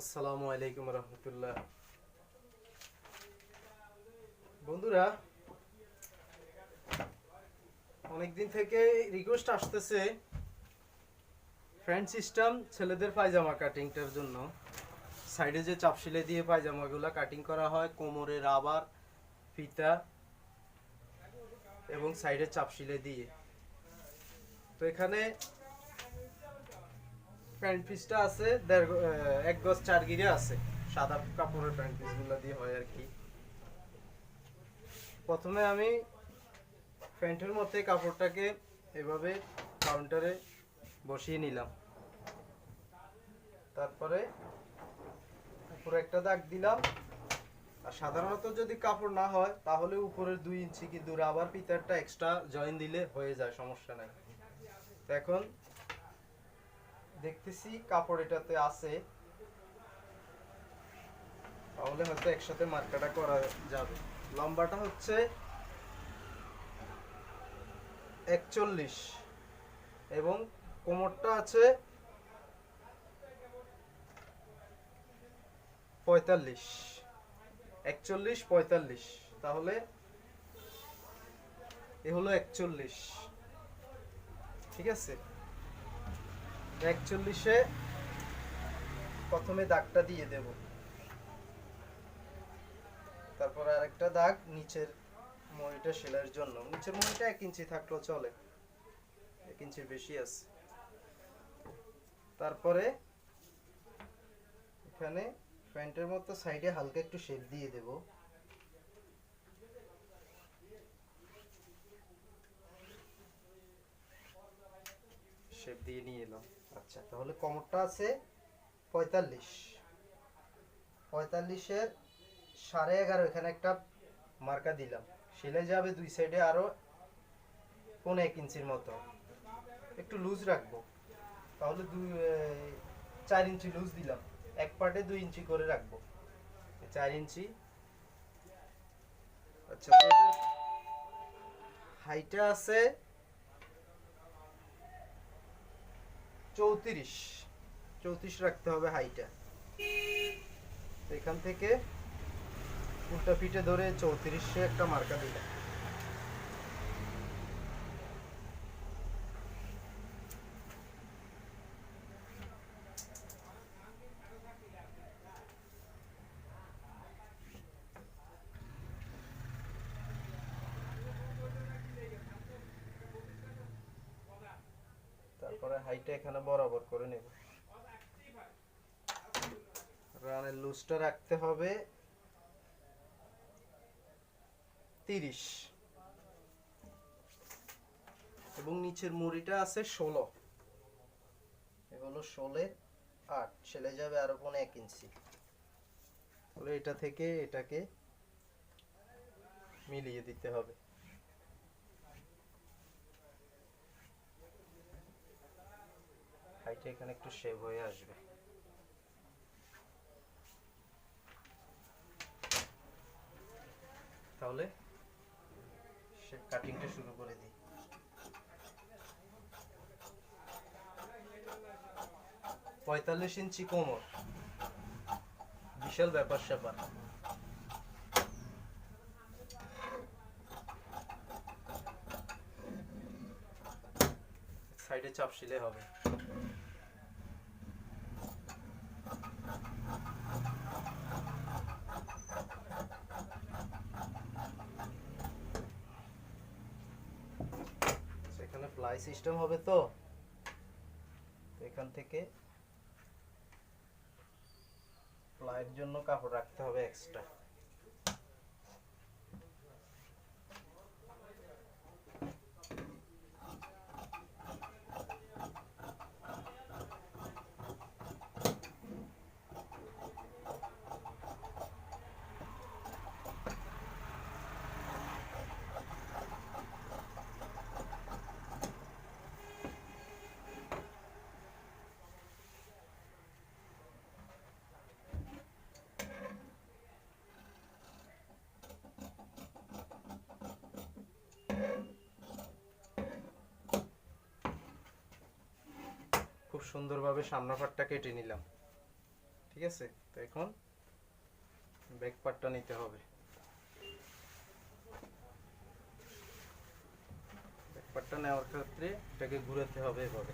আসসালামু আলাইকুম রহমতুল্লাহ। বন্ধুরা, অনেকদিন থেকে রিকোয়েস্ট আসতেছে ফ্যান সিস্টেম ছেলেদের পায়জামা কাটিংটার জন্য। সাইডে যে চাপশিলে দিয়ে পায়জামাগুলো কাটিং করা হয়, কোমরে রাবার ফিতা এবং সাইডে চাপশিলে দিয়ে। তো এখানে প্যান্ট পিসটা আছে, দেড় এক গজ চার গিরে আছে। সাদা কাপড়ের প্যান্ট পিসগুলো দিয়ে হয় আর কি। প্রথমে আমি প্যান্টের মধ্যে কাপড়টাকে এভাবে কাউন্টারে বসিয়ে নিলাম। তারপরে উপরে একটা দাগ দিলাম। আর সাধারণত যদি কাপড় না হয়, তাহলে উপরের দুই ইঞ্চি কিন্তু রাবার পিতারটা এক্সট্রা জয়েন দিলে হয়ে যায়, সমস্যা নাই। এখন দেখতেছি কাপড় এটাতে আছে। তাহলে হয়তো একসাথে মার্কাটা করা যাবে। লম্বাটা হচ্ছে একচল্লিশ। এবং কোমরটা আছে পঁয়তাল্লিশ। একচল্লিশ, পঁয়তাল্লিশ। তাহলে এ হলো একচল্লিশ। ঠিক আছে? একচল্লিশে প্রথমে দাগটা দিয়ে দেব। তারপর আরেকটা দাগ নিচের মণিটা সেলাইয়ের জন্য। নিচের মণিটা এক ইঞ্চি থাকলেও চলে, এক ইঞ্চির বেশি আছে। তারপরে এখানে প্যান্টের মতো সাইডে হালকা একটু শেপ দিয়ে দেব। শেপ দিয়ে নিয়ে এলাম আচ্ছা তাহলে কমরটা আছে পঁয়তাল্লিশ। পঁয়তাল্লিশের সাড়ে এগারো, এখানে একটা মার্কা দিলাম। সেলাই যাবে দুই সাইডে আরও পনেরো এক ইঞ্চির মতো। একটু লুজ রাখব। তাহলে দুই চার ইঞ্চি লুজ দিলাম। এক পার্টে দুই ইঞ্চি করে রাখব। চার ইঞ্চি। আচ্ছা হাইটা আছে চৌত্রিশ। চৌত্রিশ রাখতে হবে হাইটা এখান থেকে উল্টা পিঠে ধরে চৌত্রিশে একটা মার্কা দিলাম। তারপরে হাইটা এখানে বরাবর করে নেব। রানের লুজটা রাখতে হবে তিরিশ। এবং নিচের মুড়িটা আছে ষোলো। এগুলো ষোলের আট। ছেলে যাবে আরও পনেরো এক ইঞ্চি তাহলে এটা থেকে এটাকে মিলিয়ে দিতে হবে। হাইটা এখানে একটু শেভ হয়ে আসবে। তাহলে সে কাটিংটা শুরু করে দিই। পঁয়তাল্লিশ ইঞ্চি কোমর। বিশাল ব্যাপার স্যাপার। সাইডে চাপ শিলে হবে। সেখানে প্লাই সিস্টেম হবে তো। এখান থেকে প্লাইয়ের জন্য কাপড় রাখতে হবে এক্সট্রা সুন্দরভাবে সামনা পাটটা কেটে নিলাম। ঠিক আছে? তো এখন ব্যাক পাটটা নিতে হবে। ব্যাক পাটটা নেওয়ার ক্ষেত্রে এটাকে ঘুরাতে হবে এভাবে।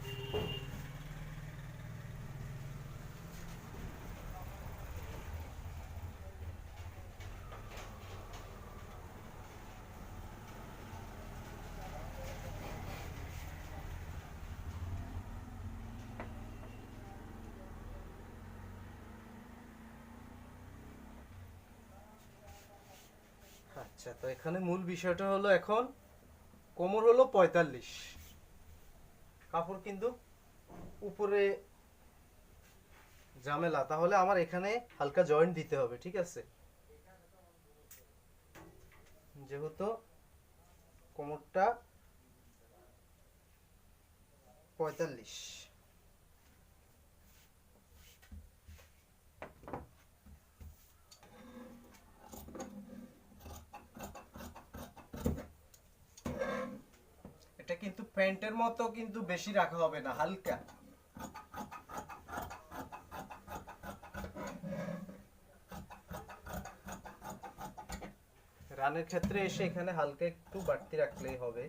আচ্ছা তো এখানে মূল বিষয়টা হলো এখন কোমর হলো পঁয়তাল্লিশ। কাপড় কিন্তু উপরে ঝামেলা তাহলে আমার এখানে হালকা জয়েন্ট দিতে হবে, ঠিক আছে? যেহেতু কোমরটা পঁয়তাল্লিশ এটা কিন্তু প্যান্টের মতো কিন্তু বেশি রাখা হবে না, হালকা। রানের ক্ষেত্রে এসে এখানে হালকা একটু বাড়তি রাখলেই হবে।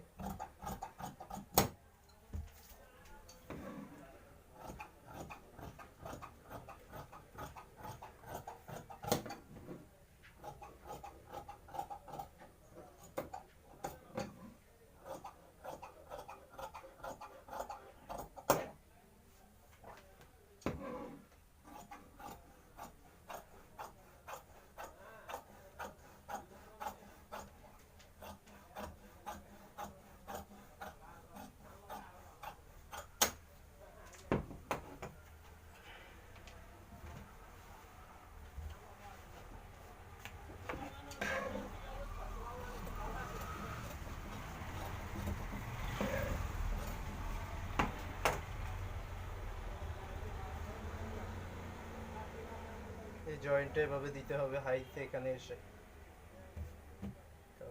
এই জয়েন্টটা এভাবে দিতে হবে হাইতে এখানে এসে।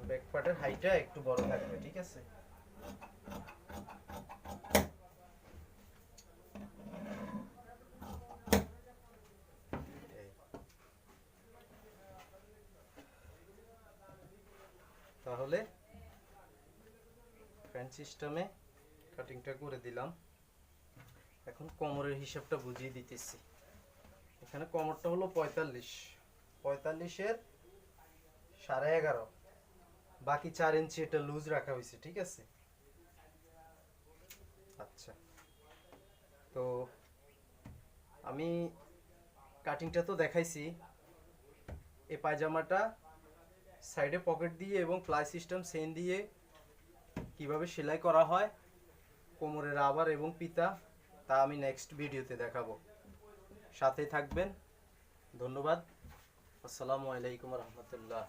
ব্যাক পার্টের হাইটা একটু বড় থাকবে, ঠিক আছে? তাহলে ফ্যান সিস্টেমে কাটিংটা করে দিলাম। এখন কোমরের হিসাবটা বুঝিয়ে দিতেছি। এখানে কমরটা হলো পঁয়তাল্লিশ। পঁয়তাল্লিশের সাড়ে এগারো। বাকি চার ইঞ্চি এটা লুজ রাখা হয়েছে, ঠিক আছে? আচ্ছা। তো আমি কাটিংটা তো দেখাইছি। এই পায়জামাটা সাইডে পকেট দিয়ে এবং প্লাই সিস্টেম সেন দিয়ে কীভাবে সেলাই করা হয়, কোমরের রাবার এবং পিতা, তা আমি নেক্সট ভিডিওতে দেখাবো। সাথে থাকবেন। ধন্যবাদ। আসসালামু আলাইকুম রহমতুল্লাহ।